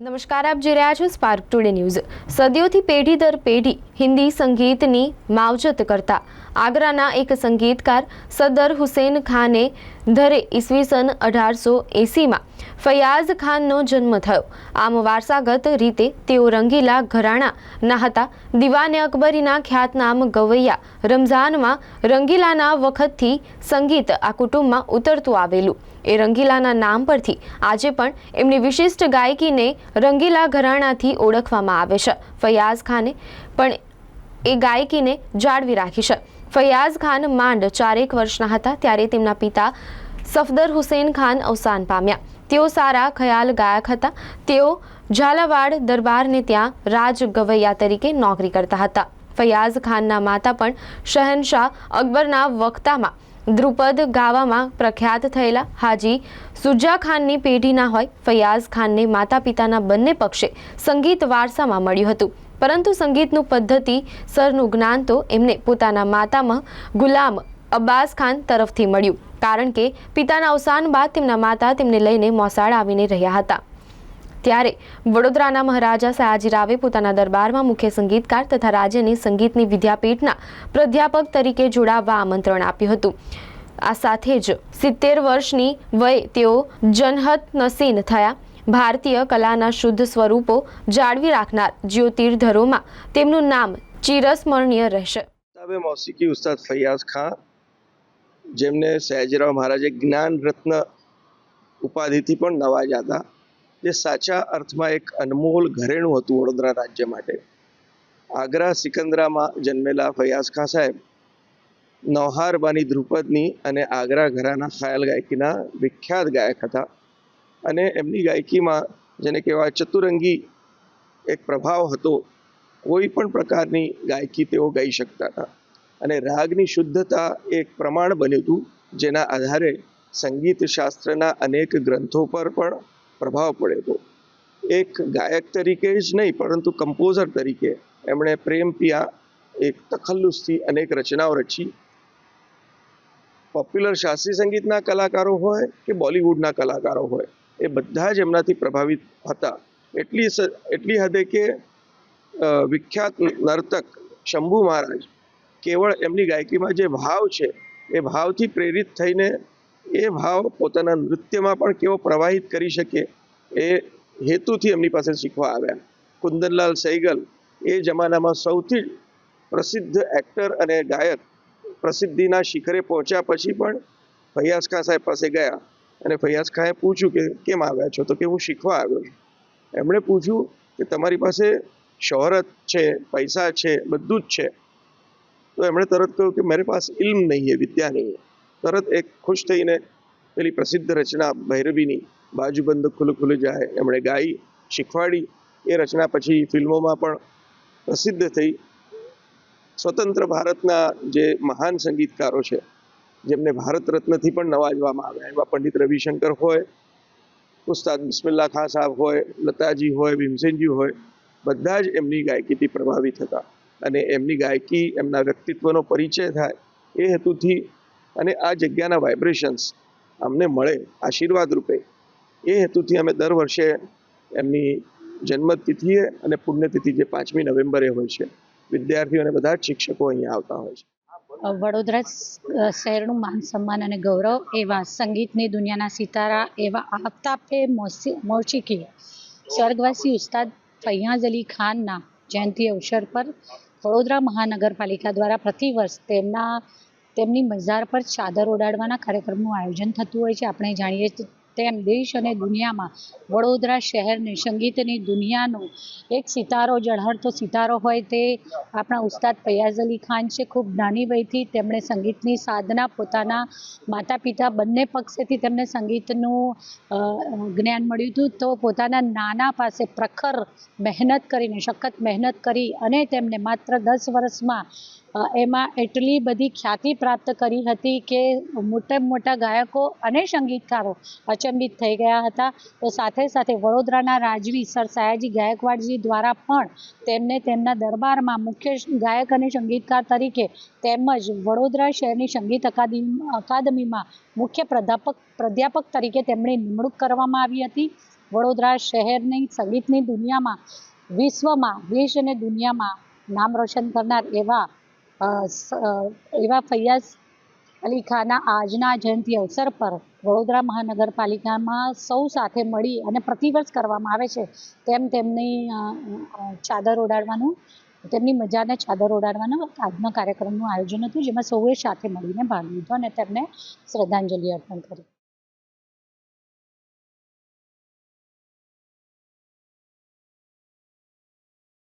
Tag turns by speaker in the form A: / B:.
A: નમસ્કાર, આપ જોઈ રહ્યા છો સ્પાર્ક ટુડે ન્યૂઝ સદીઓથી પેઢી દર પેઢી હિન્દી સંગીતની માવજત કરતા આગ્રાના એક સંગીતકાર સદર હુસેન ખાને ધરે ઈસવીસન અઢારસો એંસીમાં ફૈયાઝ ખાનનો જન્મ થયો. આમ વારસાગત રીતે તેઓ રંગીલા ઘરાણાના હતા દિવાને અકબરીના ખ્યાતનામ ગવૈયા રમઝાનમાં રંગીલાના વખતથી સંગીત આ કુટુંબમાં ઉતરતું આવેલું. એ રંગીલાના નામ પરથી આજે પણ એમની વિશિષ્ટ ગાયકીને રંગીલા ઘરાણાથી ઓળખવામાં આવે છે. ફૈયાઝ ખાને પણ એ ગાયકીને જાળવી રાખી છે. ફૈયાઝ ખાન માંડ ચારેક વર્ષના હતા ત્યારે તેમના પિતા સફદર હુસેન ખાન અવસાન પામ્યા. તેઓ સારા ખયાલ ગાયક હતા. તેઓ ઝાલાવાડ દરબારને ત્યાં રાજ ગવૈયા તરીકે નોકરી કરતા હતા. ફૈયાઝ ખાનના માતા પણ શહેનશાહ અકબરના વક્તામાં દ્રુપદ ગાવામાં પ્રખ્યાત થયેલા હાજી સુજા ખાનની પેઢીના હોય ફૈયાઝ ખાનને માતા પિતાના બંને પક્ષે સંગીત વારસામાં મળ્યું હતું. પરંતુ સંગીતનું પદ્ધતિ, સરનું જ્ઞાન તો એમને પોતાના માતામાં ગુલામ અબ્બાસ ખાન તરફથી મળ્યું. કારણ કે પિતાના અવસાન બાદ તેમના માતા તેમને લઈને મોસાળ આવીને રહ્યા હતા. ત્યારે વડોદરાના મહારાજા સયાજીરાવે પોતાના દરબારમાં મુખ્ય સંગીતકાર તથા રાજ્યની સંગીતની વિદ્યાપીઠના પ્રાધ્યાપક તરીકે જોડાવવા આમંત્રણ આપ્યું હતું. આ સાથે જ સિત્તેર વર્ષની વયે તેઓ જનહત નસીન થયા. ભારતીય કલાના શુદ્ધ સ્વરૂપો જાળવી રાખનાર જ્યોતિર્ધરોમાં તેમનું નામ ચિરસ્મરણીય રહેશે.
B: મૌસીકી ઉસ્તાદ ફૈયાઝ ખાન, જેમને સયાજીરાવ મહારાજે જ્ઞાન રત્ન ઉપાધિથી પણ નવાજ્યા હતા. જે સાચા અર્થમાં એક અનમોલ ઘરેણું હતું વડોદરા રાજ્ય માટે. આગ્રા, સિકંદરામાં જન્મેલા ફૈયાઝ ખાન સાહેબ, નૌહારબાની ધ્રુપદની અને આગ્રા ઘરાના ખયાલ ગાયકીના વિખ્યાત ગાયક હતા અને એમની ગાયકીમાં, જેને કહેવાય ચતુરંગી, એક પ્રભાવ હતો, કોઈ પણ પ્રકારની ગાયકી તેઓ ગાઈ શકતા હતા. અને રાગની શુદ્ધતા એક પ્રમાણ બન્યું હતું, જેના આધારે સંગીત શાસ્ત્રના અનેક ગ્રંથો પર પણ પ્રભાવ પડેલો એક ગાયક તરીકે જ નહીં, પરંતુ કમ્પોઝર તરીકે એમણે પ્રેમ પિયા એક તખલ્લુસથી અનેક રચનાઓ રચી. પોપ્યુલર શાસ્ત્રીય સંગીતના કલાકારો હોય કે બોલિવૂડના કલાકારો હોય, એ બધા જ એમનાથી પ્રભાવિત હતા. એટલી એટલી હદે કે વિખ્યાત નર્તક શંભુ મહારાજ કેવળ એમની ગાયકીમાં જે ભાવ છે, એ ભાવથી પ્રેરિત થઈને એ ભાવ પોતાના નૃત્યમાં પણ કેવો પ્રવાહિત કરી શકે એ હેતુથી એમની પાસે શીખવા આવ્યા. કુંદનલાલ સૈગલ એ જમાનામાં સૌથી પ્રસિદ્ધ એક્ટર અને ગાયક પ્રસિદ્ધિના શિખરે પહોંચ્યા પછી પણ ફૈયાઝ ખાન સાહેબ પાસે ગયા અને ફૈયાઝ ખાને પૂછ્યું કે કેમ આવ્યા છો? તો કે હું શીખવા આવ્યો છું. એમણે પૂછ્યું કે તમારી પાસે શોહરત છે, પૈસા છે, બધું જ છે. તો એમણે તરત કહ્યું કે મારી પાસ ઇલ્મ નહીં હે, વિદ્યા નહીં હે. તરત એક ખુશ થઈને પેલી પ્રસિદ્ધ રચના ભૈરવીની બાજુબંધ ખુલ્લું ખુલ્લું જાય, એમણે ગાઈ, શીખવાડી. એ રચના પછી ફિલ્મોમાં પણ પ્રસિદ્ધ થઈ. સ્વતંત્ર ભારતના જે મહાન સંગીતકારો છે, જેમને ભારત રત્નથી પણ નવાજવામાં આવ્યા, એવા પંડિત રવિશંકર હોય, ઉસ્તાદ બિસ્મિલ્લા ખાન સાહેબ હોય, લતાજી હોય, ભીમસેનજી હોય, બધા જ એમની ગાયકીથી પ્રભાવિત હતા. અને એમની ગાયકી, એમના વ્યક્તિત્વનો પરિચય થાય એ હેતુથી અને આ જગ્યાના વાઇબ્રેશન્સ અમને મળે આશીર્વાદ રૂપે. એ હેતુથી અમે દર વર્ષે એમની જન્મતિથિએ અને પુણ્યતિથિ જે પાંચમી નવેમ્બરે હોય છે, વિદ્યાર્થીઓ અને બધા જ શિક્ષકો અહીંયા આવતા હોય છે.
C: વડોદરા શહેરનું માન સન્માન અને ગૌરવ એવા સંગીતની દુનિયાના સિતારા એવા આફતાબે મોસી મોશીકી સ્વર્ગવાસી ઉસ્તાદ ફૈયાઝ અલી ખાનના જયંતિ અવસર પર વડોદરા મહાનગરપાલિકા દ્વારા પ્રતિવર્ષ તેમના તેમની મઝાર પર ચાદર ઓડાડવાના કાર્યક્રમનું આયોજન થતું હોય છે. આપણે જાણીએ તેમ દેશ અને દુનિયામાં વડોદરા શહેરને સંગીતની દુનિયાનો એક સિતારો ઝળહળતો સિતારો હોય તે આપણા ઉસ્તાદ ફૈયાઝ અલી ખાન છે. ખૂબ નાની વયથી તેમણે સંગીતની સાધના પોતાના માતા પિતા બંને પક્ષેથી તેમને સંગીતનું જ્ઞાન મળ્યું હતું. તો પોતાના નાના પાસે પ્રખર મહેનત કરીને, સખત મહેનત કરી અને તેમને માત્ર દસ વર્ષમાં એમાં એટલી બધી ખ્યાતિ પ્રાપ્ત કરી હતી કે મોટા મોટા ગાયકો અને સંગીતકારો અચંબિત થઈ ગયા હતા. તો સાથે સાથે વડોદરાના રાજવી સર સયાજી ગાયકવાડજી દ્વારા પણ તેમને તેમના દરબારમાં મુખ્ય ગાયક અને સંગીતકાર તરીકે તેમજ વડોદરા શહેરની સંગીત અકાદમી, અકાદમીમાં મુખ્ય પ્રાધ્યાપક પ્રાધ્યાપક તરીકે તેમની નિમણૂક કરવામાં આવી હતી. વડોદરા શહેરની સંગીતની દુનિયામાં વિશ્વમાં, દેશ અને દુનિયામાં નામ રોશન કરનાર એવા એવા ફૈયાઝ અલી ખાનના આજના જયંતિ અવસર પર વડોદરા મહાનગરપાલિકામાં સૌ સાથે મળી અને પ્રતિવર્ષ કરવામાં આવે છે. તેમ તેમની ચાદર ઓડાડવાનું તેમની મજાને ચાદર ઓડાડવાનો આજનો કાર્યક્રમનું આયોજન હતું, જેમાં સૌએ સાથે મળીને ભાગ લીધો અને તેમને શ્રદ્ધાંજલિ અર્પણ કરી.